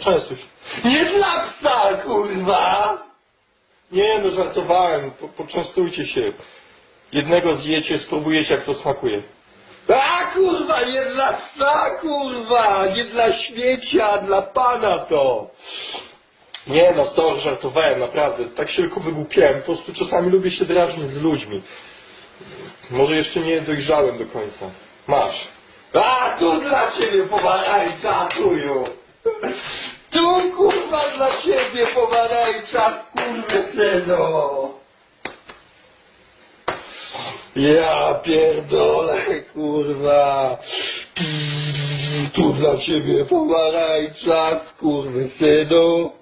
Częstuj się. Nie dla psa, kurwa! Nie no, żartowałem. Po, poczęstujcie się. Jednego zjecie, spróbujecie jak to smakuje. A kurwa, nie dla psa, kurwa! Nie dla śmiecia, dla pana to! Nie no, sorry, żartowałem, naprawdę. Tak się tylko wygłupiałem. Po prostu czasami lubię się drażnić z ludźmi. Może jeszcze nie dojrzałem do końca. Masz. A, tu dla ciebie pomarańcza, tuju. Dla ciebie pomarańcza, skurwysyno. Ja pierdolę, kurwa. Tu dla ciebie pomarańcza, skurwysynu.